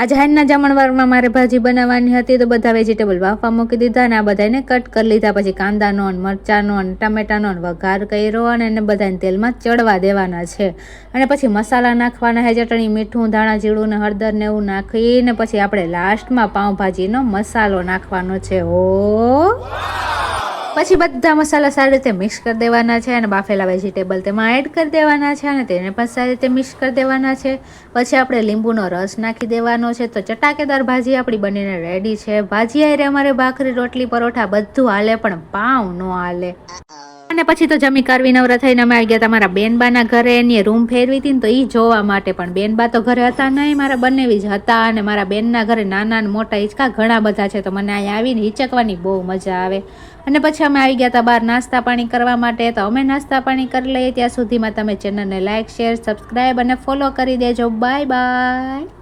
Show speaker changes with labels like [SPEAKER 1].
[SPEAKER 1] આજે હાઈના જમણવારમાં મારે ભાજી બનાવવાની હતી તો બધા વેજીટેબલ બાફવા મૂકી દીધા અને આ બધાને કટ કરી લીધા. પછી કાંદાનો અને મરચાંનો ને ટમેટાનો ને વઘાર કર્યો અને એને બધાને તેલમાં ચડવા દેવાના છે. અને પછી મસાલા નાખવાના છે, ચટણી, મીઠું, ધાણા, જીરું ને હળદર ને એવું નાખીને પછી આપણે લાસ્ટમાં પાઉંભાજીનો મસાલો નાખવાનો છે. ઓ પછી બધા મસાલા સારી રીતે મિક્સ કરી દેવાના છે અને બાફેલા વેજીટેબલ તેમાં એડ કરી દેવાના છે અને તેને પણ સારી રીતે મિક્સ કરી દેવાના છે. પછી આપણે લીંબુનો રસ નાખી દેવાનો છે. તો ચટાકેદાર ભાજી આપણી બનીને રેડી છે. ભાજી આરે અમારે ભાખરી, રોટલી, પરોઠા બધું હાલે પણ પાઉં ન હાલે. અને પછી તો જમી કરવી નવરા થઈને અમે આવી ગયા તમારા બેનબાના ઘરે. એની રૂમ ફેરવી હતી ને તો એ જોવા માટે પણ બેનબા તો ઘરે હતા નહીં. મારા બંને જ હતા અને મારા બેનના ઘરે નાના અને મોટા હિંચકા ઘણા બધા છે. તો મને અહીંયા આવીને હિંચકવાની બહુ મજા આવે. અને પછી અમે આવી ગયા હતા બહાર નાસ્તા પાણી કરવા માટે. તો અમે નાસ્તા પાણી કરી લઈએ. ત્યાં સુધીમાં તમે ચેનલને લાઇક શેર સબસ્ક્રાઈબ અને ફોલો કરી દેજો. Bye bye